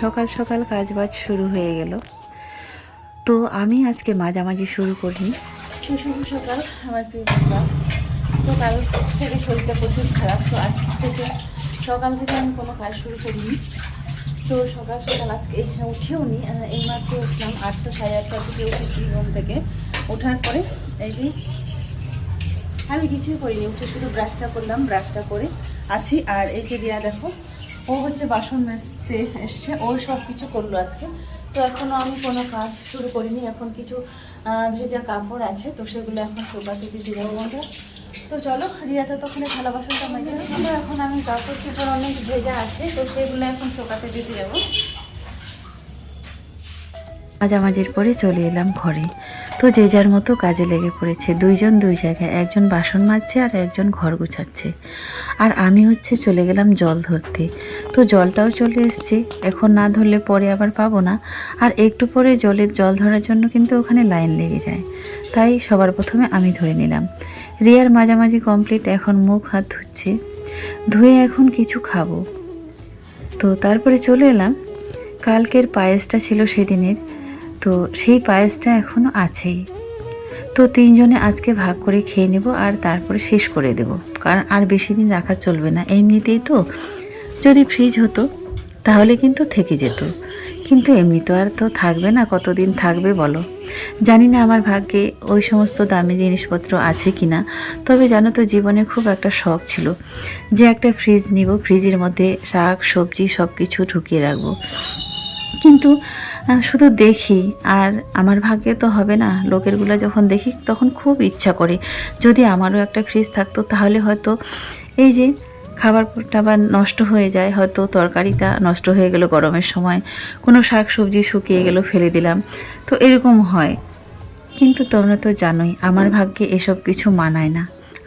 সকাল সকাল কাজবাজ শুরু হয়ে গেল। তো আমি আজকে মাঝামাঝি শুরু করিনি। শুভ সকাল আমার প্রিয় তো কাল থেকে শরীরটা প্রচুর খারাপ তো আজ থেকে সকাল থেকে আমি কোনো কাজ শুরু করিনি। তো সকাল সকাল আজকে উঠেও নি আহ, এইমাত্র উঠলাম আটটা সাড়ে আটটার দিকে উঠেছি ঘুম থেকে। ওঠার পরে এই যে আমি কিছুই করিনি উঠে শুধু ব্রাশটা করলাম ব্রাশটা করে আছি। আর এই যে দেখো ও হচ্ছে বাসন মেজতে এসছে, ও সব কিছু করল আজকে। তো এখনও আমি কোনো কাজ শুরু করিনি, এখন কিছু ভেজা কাপড় আছে, তো সেগুলো এখন শোকাতে দিয়ে দেবো বন্ধুরা তো চলো, রিয়াতে তো ওখানে থালা বাসনটা মেজে তো এখন আমি কাপড় চোপড় অনেক ভেজা আছে, তো সেগুলো এখন শোকাতে দিয়ে দেবো মাঝামাঝির পরে চলে এলাম ঘরে। তো যে যার মতো কাজে লেগে পড়েছে। দুইজন দুই জায়গায়। একজন বাসন মাজছে আর একজন ঘর গুছাচ্ছে। আর আমি হচ্ছে চলে গেলাম জল ধরতে। তো জলটাও চলে এসছে। এখন না ধরলে পরে আবার পাবো না। আর একটু পরে জলের জল ধরার জন্য কিন্তু ওখানে লাইন লেগে যায়। তাই সবার প্রথমে আমি ধরে নিলাম। রিয়ার মাঝামাঝি কমপ্লিট। এখন মুখ হাত ধুচ্ছে। ধুয়ে এখন কিছু খাব। তো তারপরে চলে এলাম। কালকের পায়েসটা ছিল সেদিনের। তো সেই পায়েসটা এখনও আছেই। তো তিনজনে আজকে ভাগ করে খেয়ে নেব আর তারপরে শেষ করে দেব। কারণ আর বেশি দিন রাখা চলবে না। এমনিতেই তো যদি ফ্রিজ হতো, তাহলে কিন্তু থেকে যেত। কিন্তু এমনি তো আর তো থাকবে না। কতদিন থাকবে বলো? জানি না আমার ভাগ্যে ওই সমস্ত দামি জিনিসপত্র আছে কি না তবে জানো তো জীবনে খুব একটা শখ ছিল যে একটা ফ্রিজ নিব। ফ্রিজের মধ্যে শাক, সবজি সব কিছু ঢুকিয়ে রাখব। কিন্তু শুধু দেখি আর আমার ভাগ্যে তো হবে না। লোকেরগুলো যখন দেখি তখন খুব ইচ্ছা করে। যদি আমারও একটা ফ্রিজ থাকতো তাহলে হয়তো এই যে খাবার টাবার নষ্ট হয়ে যায়, হয়তো তরকারিটা নষ্ট হয়ে গেল গরমের সময়, কোনো শাক সবজি শুকিয়ে গেল ফেলে দিলাম। তো এরকম হয়। কিন্তু তোমরা তো জানোই, আমার ভাগ্যে এসব কিছু মানায় না।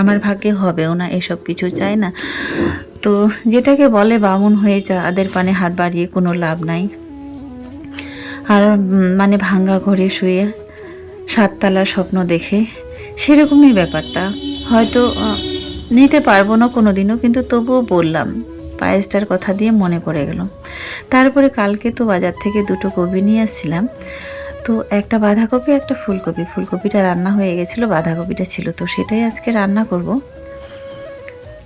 আমার ভাগ্যে হবেও না, এসব কিছু চায় না। তো যেটাকে বলে বামুন হয়ে যা আদের পানে হাত বাড়িয়ে কোনো লাভ নাই। আর মানে ভাঙ্গা ঘরে শুয়ে সাততলার স্বপ্ন দেখে, সেরকমই ব্যাপারটা। হয়তো নিতে পারব না কোনো দিনও কিন্তু তবুও বললাম, পায়েসটার কথা দিয়ে মনে পড়ে গেল। তারপরে কালকে তো বাজার থেকে দুটো কপি নিয়ে আসছিলাম। তো একটা বাঁধাকপি, একটা ফুলকপি। ফুলকপিটা রান্না হয়ে গেছিল, বাঁধাকপিটা ছিল। তো সেটাই আজকে রান্না করব।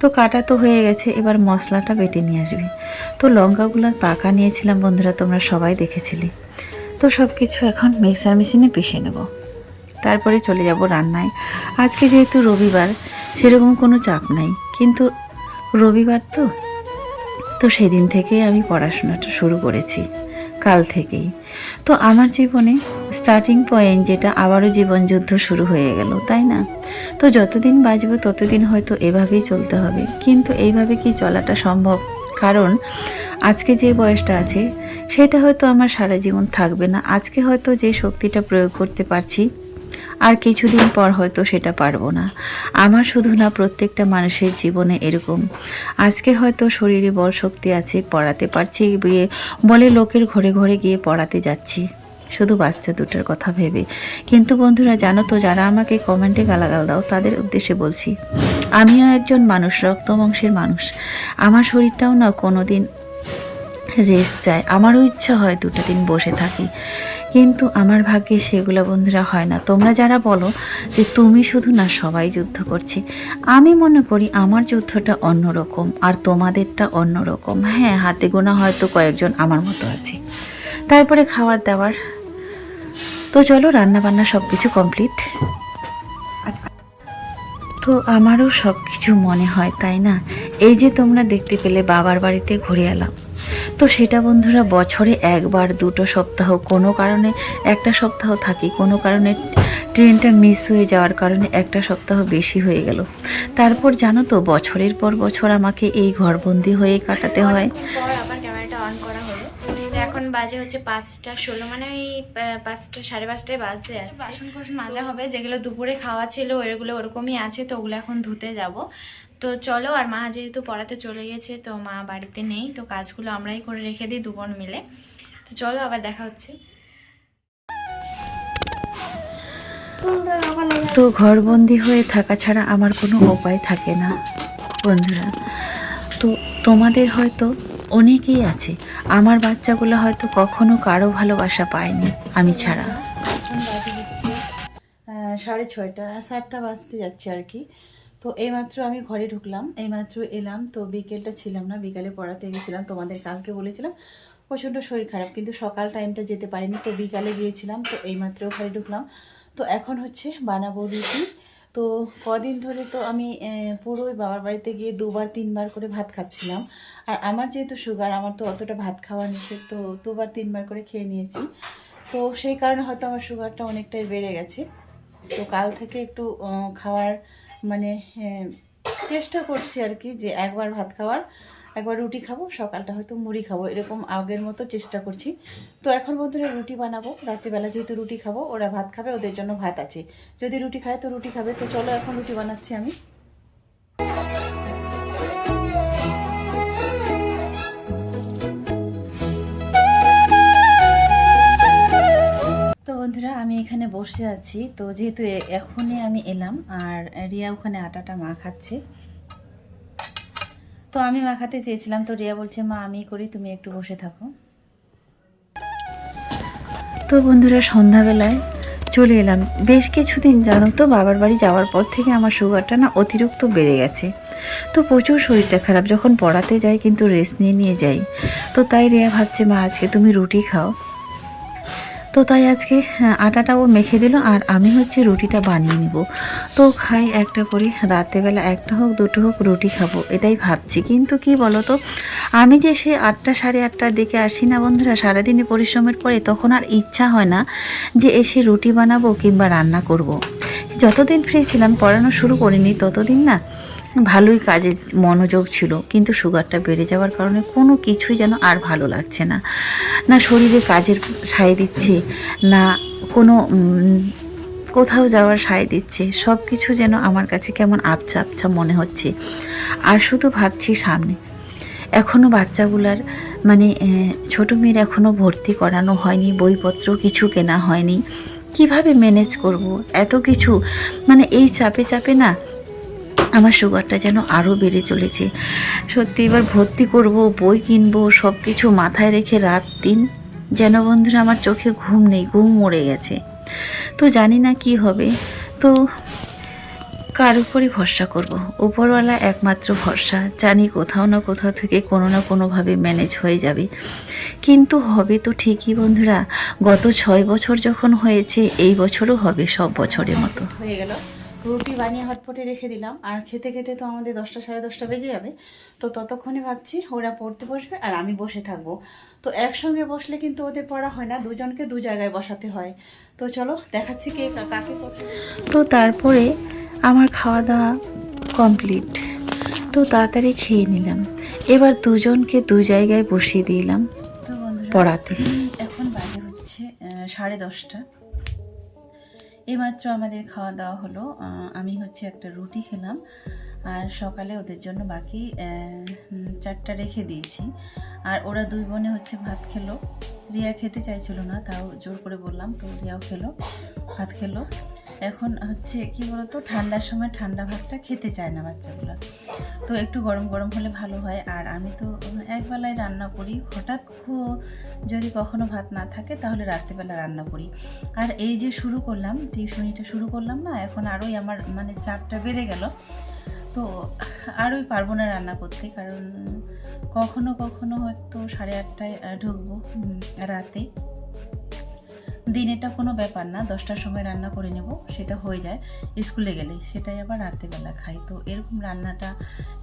তো কাটা তো হয়ে গেছে, এবার মশলাটা বেটে নিয়ে আসবে। তো লঙ্কাগুলো পাকা নিয়েছিলাম বন্ধুরা, তোমরা সবাই দেখেছিলে। তো সব কিছু এখন মিক্সার মেশিনে পিষে নেব। তারপরে চলে যাব রান্নায়। আজকে যেহেতু রবিবার, সেরকম কোনো চাপ নাই। কিন্তু রবিবার তো? তো সেদিন থেকেই আমি পড়াশোনাটা শুরু করেছি। কাল থেকেই। তো আমার জীবনে স্টার্টিং পয়েন্ট যেটা আবারও জীবন যুদ্ধ শুরু হয়ে গেল, তাই না? তো যতদিন বাঁচব ততদিন হয়তো এভাবেই চলতে হবে। কিন্তু এইভাবে কি চলাটা সম্ভব? কারণ আজকে যে বয়সটা আছে, সেটা হয়তো আমার সারা জীবন থাকবে না। আজকে হয়তো যে শক্তিটা প্রয়োগ করতে পারছি আর কিছুদিন পর হয়তো সেটা পারব না। আমার শুধু না, প্রত্যেকটা মানুষের জীবনে এরকম। আজকে হয়তো শরীরে বল শক্তি আছে, পড়াতে পারছি বলে লোকের ঘরে ঘরে গিয়ে পড়াতে যাচ্ছি। শুধু বাচ্চা দুটোর কথা ভেবে। কিন্তু বন্ধুরা, জানো তো, যারা আমাকে কমেন্টে গালাগাল দাও, তাদের উদ্দেশ্যে বলছি, আমিও একজন মানুষ রক্ত মাংসের মানুষ। আমার শরীরটাও না কোনো দিন রেস্ট চায় আমারও ইচ্ছা হয় দুটো দিন বসে থাকি। কিন্তু আমার ভাগ্যে সেগুলো বন্ধুরা হয় না। তোমরা যারা বলো যে তুমি শুধু না, সবাই যুদ্ধ করছে। আমি মনে করি আমার যুদ্ধটা অন্যরকম আর তোমাদেরটা অন্যরকম। হ্যাঁ হাতে গোনা হয়তো কয়েকজন আমার মতো আছে। তারপরে খাবার দাবার তো চলো রান্না বান্না সব কিছু কমপ্লিট। তো আমারও সব কিছু মনে হয়, তাই না? এই যে তোমরা দেখতে পেলে বাবার বাড়িতে ঘুরে এলাম। তো সেটা বন্ধুরা বছরে একবার, দুটো সপ্তাহ, কোনো কারণে একটা সপ্তাহ থাকি, কোনো কারণে ট্রেনটা মিস হয়ে যাওয়ার কারণে একটা সপ্তাহ বেশি হয়ে গেল। তারপর জানো তো, বছরের পর বছর আমাকে এই ঘরবন্দি হয়ে কাটাতে হয়। আবার ক্যামেরাটা অন করা এখন বাজে হচ্ছে পাঁচটা ষোলো মানে ওই পাঁচটা সাড়ে পাঁচটায় বাজতে যাচ্ছে। বাসন কোসন মাজা হবে যেগুলো দুপুরে খাওয়া ছিল ওগুলো ওরকমই আছে তো ওগুলো এখন ধুতে যাব। তো চলো আর মা যেহেতু পড়াতে চলে গেছে তো মা বাড়িতে নেই তো কাজগুলো আমরাই করে রেখে দিই দু বোন মিলে। তো চলো আবার দেখা হচ্ছে। তো ঘরবন্দি হয়ে থাকা ছাড়া আমার কোনো উপায় থাকে না বন্ধুরা। তো তোমাদের হয়তো অনেকেই আছে। আমার বাচ্চাগুলো হয়তো কখনো কারও ভালোবাসা পায়নি, আমি ছাড়া। সাড়ে ছয়টা, সাতটা বাজতে যাচ্ছে আর কি। তো এইমাত্র আমি ঘরে ঢুকলাম, এইমাত্র এলাম। তো বিকেলটা ছিলাম না, বিকালে পড়াতে গেছিলাম, তোমাদের কালকে বলেছিলাম, প্রচণ্ড শরীর খারাপ, কিন্তু সকাল টাইমটা যেতে পারিনি, তো বিকালে গিয়েছিলাম, তো এইমাত্র ঘরে ঢুকলাম। তো এখন হচ্ছে বানাবো রুটি তো কদিন ধরে তো আমি পুরোই বাবার বাড়িতে গিয়ে দুবার, তিনবার করে ভাত খাচ্ছিলাম। আর আমার যেহেতু সুগার আমার তো অতটা ভাত খাওয়া নিষেধ, তো দুবার, তিনবার করে খেয়ে নিয়েছি। তো সেই কারণে হয়তো আমার সুগারটা অনেকটাই বেড়ে গেছে। তো কাল থেকে একটু খাওয়ার মানে চেষ্টা করছি আর কি যে একবার ভাত খাওয়ার। একবার রুটি খাব, সকালটা হয়তো মুড়ি খাব, এরকম আগের মতো চেষ্টা করছি। তো এখন বন্ধুরা রুটি বানাবো, রাত্রিবেলা যেহেতু রুটি খাব, ওরা ভাত খাবে, ওদের জন্য ভাত আছে। যদি রুটি খায় তো রুটি খাবে, তো চলো এখন রুটি বানাচ্ছি আমি। বন্ধুরা, আমি এখানে বসে আছি। তো যেহেতু এখনই আমি এলাম, আর রিয়া ওখানে আটাটা মাখাচ্ছে তো আমি মাখাতে চেয়েছিলাম, তো রিয়া বলছে, মা আমি করি, তুমি একটু বসে থাকো। তো বন্ধুরা, সন্ধ্যাবেলায় চলে এলাম। বেশ কিছুদিন জানো তো, বাবার বাড়ি যাওয়ার পর থেকে আমার সুগারটা না অতিরিক্ত বেড়ে গেছে। তো প্রচুর শরীরটা খারাপ, যখন পড়াতে যাই কিন্তু রেস্ট নিয়ে নিয়ে যাই। তো তাই রিয়া ভাবছে, মা, আজকে তুমি রুটি খাও। তো তাই আজকে হ্যাঁ, আটাটা ও মেখে দিল আর আমি হচ্ছে রুটিটা বানিয়ে নিব। তো খাই একটা করে রাতেবেলা একটা হোক দুটো হোক রুটি খাব এটাই ভাবছি। কিন্তু কি বলো তো আমি যে সে আটটা সাড়ে আটটার দিকে আসি না বন্ধুরা সারাদিনে পরিশ্রমের পরে তখন আর ইচ্ছা হয় না যে এসে রুটি বানাবো কিংবা রান্না করব। যতদিন ফ্রি ছিলাম পড়ানো শুরু করিনি ততদিন না ভালোই কাজে মনোযোগ ছিল। কিন্তু সুগারটা বেড়ে যাওয়ার কারণে কোনো কিছুই যেন আর ভালো লাগছে না। না শরীরে কাজের সায় দিচ্ছে, না কোনো কোথাও যাওয়ার সায় দিচ্ছে সব কিছু যেন আমার কাছে কেমন আবছা আবছা মনে হচ্ছে। আর শুধু ভাবছি সামনে। এখনও বাচ্চাগুলার মানে ছোট মেয়ের এখনও ভর্তি করানো হয়নি, বইপত্র কিছু কেনা হয়নি। কীভাবে ম্যানেজ করব? এত কিছু মানে এই চাপে চাপে না আমার সুগারটা যেন আরও বেড়ে চলেছে। সত্যি এবার ভর্তি করব, বই কিনবো সব কিছু মাথায় রেখে রাত দিন। যেন বন্ধুরা, আমার চোখে ঘুম নেই, ঘুম মরে গেছে। তো জানি না কি হবে। তো কার উপরই ভরসা করব? উপরওয়ালা একমাত্র ভরসা, জানি কোথাও না কোথাও থেকে কোনো না কোনোভাবে ম্যানেজ হয়ে যাবে। কিন্তু হবে তো ঠিকই বন্ধুরা, গত ছয় বছর যখন হয়েছে, এই বছরও হবে সব বছরের মতো। হয়ে গেল। রুটি বানিয়ে হটপটে রেখে দিলাম। আর খেতে খেতে তো আমাদের দশটা সাড়ে দশটা বেজে যাবে। তো ততক্ষণে ভাবছি ওরা পড়তে বসবে আর আমি বসে থাকব। তো একসঙ্গে বসলে কিন্তু ওদের পড়া হয় না দুজনকে দু জায়গায় বসাতে হয়। তো চলো দেখাচ্ছি কে কাকে তো তারপরে আমার খাওয়া দাওয়া কমপ্লিট। তো তাড়াতাড়ি খেয়ে নিলাম। এবার দুজনকে দু জায়গায় বসিয়ে দিলাম পড়াতে। এখন বাজে হচ্ছে সাড়ে দশটা। এইমাত্র আমাদের খাওয়া দাওয়া হলো। আমি হচ্ছে একটা রুটি খেলাম, আর সকালে ওদের জন্য বাকি চারটা রেখে দিয়েছি। আর ওরা দুই বোনে হচ্ছে ভাত খেলো। রিয়া খেতে চাইছিল না, তাও জোর করে বললাম তো রিয়াও খেলো, ভাত খেলো। এখন হচ্ছে কি বলতো ঠান্ডার সময় ঠান্ডা ভাতটা খেতে চায় না বাচ্চাগুলো। তো একটু গরম গরম হলে ভালো হয়। আর আমি তো একবেলায় রান্না করি। হঠাৎ যদি কখনো ভাত না থাকে তাহলে রাত্রিবেলা রান্না করি। আর এই যে শুরু করলাম টিউশনিটা শুরু করলাম না এখন আরোই আমার মানে চাপটা বেড়ে গেল। তো আরোই পারব না রান্না করতে কারণ কখনো কখনো হয়তো সাড়ে আটটায় ঢুকবো উম, রাতে দিনেটা কোনো ব্যাপার না, দশটার সময় রান্না করে নেব, সেটা হয়ে যায়। স্কুলে গেলে সেটাই আবার রাত্রেবেলা খাই। তো এরকম রান্নাটা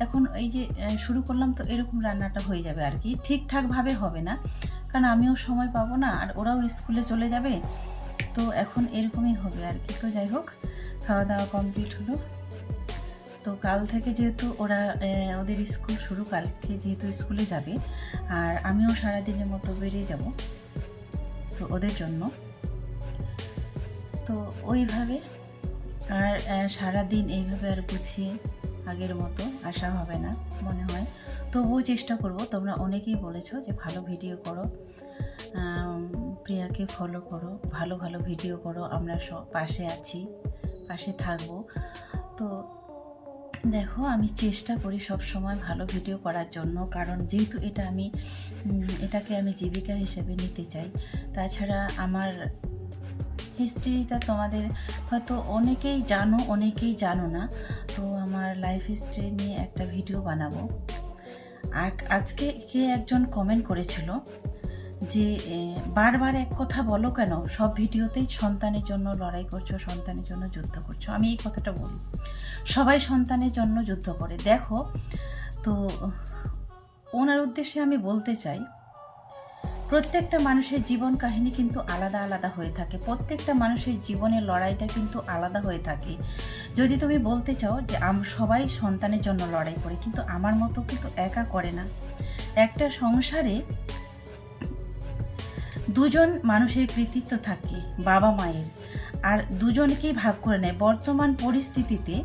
এখন এই যে শুরু করলাম তো এরকম রান্নাটা হয়ে যাবে আর কি। ঠিকঠাকভাবে হবে না, কারণ আমিও সময় পাবো না, আর ওরাও স্কুলে চলে যাবে, তো এখন এরকমই হবে আর কি। তো যাই হোক, খাওয়া দাওয়া কমপ্লিট হলো। তো কাল থেকে যেহেতু ওরা ওদের স্কুল শুরু, কালকে যেহেতু স্কুলে যাবে, আর আমিও সারাদিনের মতো বেরিয়ে যাব, তো ওদের জন্য। তো ওইভাবে আর সারাদিন এইভাবে আর গুছিয়ে আগের মতো আসা হবে না মনে হয়। তবুও চেষ্টা করব। তোমরা অনেকেই বলেছ যে ভালো ভিডিও করো। প্রিয়াকে ফলো করো। ভালো ভালো ভিডিও করো। আমরা সব পাশে আছি, পাশে থাকব। তো দেখো, আমি চেষ্টা করি সব সময় ভালো ভিডিও করার জন্য। কারণ যেহেতু এটা আমি এটাকে আমি জীবিকা হিসেবে নিতে চাই, তাছাড়া আমার হিস্ট্রিটা তোমাদের হয়তো অনেকেই জানো অনেকেই জানো না। তো আমার লাইফ হিস্ট্রি নিয়ে একটা ভিডিও বানাবো। আর আজকে কে একজন কমেন্ট করেছিল যে বারবার এক কথা বলো কেন? সব ভিডিওতেই সন্তানের জন্য লড়াই করছ, সন্তানের জন্য যুদ্ধ করছ। আমি এই কথাটা বলি। সবাই সন্তানের জন্য যুদ্ধ করে। দেখো, তো ওনার উদ্দেশ্যে আমি বলতে চাই প্রত্যেকটা মানুষের জীবন কাহিনী কিন্তু আলাদা আলাদা হয়ে থাকে। প্রত্যেকটা মানুষের জীবনের লড়াইটা কিন্তু আলাদা হয়ে থাকে। যদি তুমি বলতে চাও যে আম, সবাই সন্তানের জন্য লড়াই করে, কিন্তু আমার মতো কিন্তু একা করে না। একটা সংসারে দুজন মানুষের কৃতিত্ব থাকে, বাবা মায়ের। আর দুজনকেই ভাগ করে নেয়। বর্তমান পরিস্থিতিতে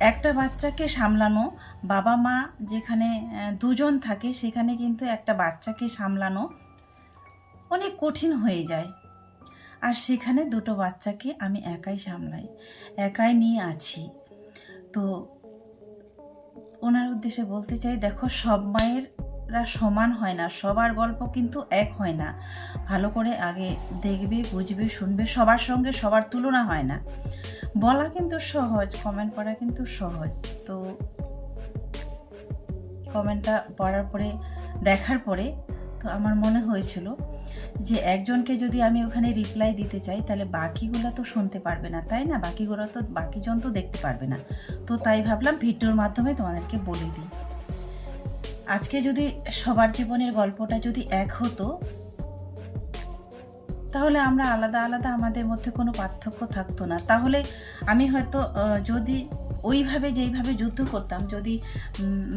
একটা বাচ্চাকে সামলানো বাবা মা যেখানে দুজন থাকে, সেখানে কিন্তু একটা বাচ্চাকে সামলানো অনেক কঠিন হয়ে যায়। আর সেখানে দুটো বাচ্চাকে আমি একাই সামলাই, একাই নিয়ে আছি। তো ওনার উদ্দেশ্যে বলতে চাই, দেখো, সব মায়েররা সমান হয় না, সবার গল্প কিন্তু এক হয় না। ভালো করে আগে দেখবে, বুঝবে, শুনবে, সবার সঙ্গে সবার তুলনা হয় না। বলা কিন্তু সহজ কমেন্ট করা কিন্তু সহজ। তো কমেন্টটা পড়ার পরে, দেখার পরে, তো আমার মনে হয়েছিল যে একজনকে যদি আমি ওখানে রিপ্লাই দিতে চাই, তাহলে বাকিগুলো তো শুনতে পারবে না, তাই না? বাকিগুলো তো, বাকিজন তো দেখতে পারবে না। তো তাই ভাবলাম ভিডিওর মাধ্যমে তোমাদেরকে বলে দিই। আজকে যদি সবার জীবনের গল্পটা যদি এক হতো, তাহলে আমরা আলাদা আলাদা আমাদের মধ্যে কোনো পার্থক্য থাকতো না। তাহলে আমি হয়তো যদি ওইভাবে যেইভাবে যুদ্ধ করতাম, যদি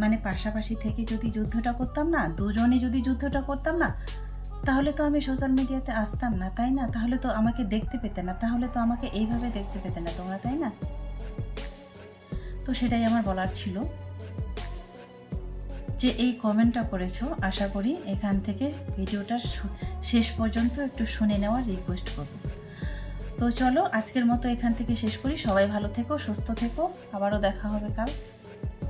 মানে পাশাপাশি থেকে যদি যুদ্ধটা করতাম না, দুজনে যদি যুদ্ধটা করতাম না, তাহলে তো আমি সোশ্যাল মিডিয়াতে আসতাম না, তাই না? তাহলে তো আমাকে দেখতে পেতে না, তাহলে তো আমাকে এইভাবে দেখতে পেতে না তোমরা, তাই না? তো সেটাই আমার বলার ছিল। যে এই কমেন্টটা করেছ, আশা করি এখান থেকে ভিডিওটা শেষ পর্যন্ত একটু শুনে নেওয়ার রিকোয়েস্ট করব। তো চলো, আজকের মতো এখান থেকে শেষ করি। সবাই ভালো থেকো, সুস্থ থেকো। আবারও দেখা হবে কাল।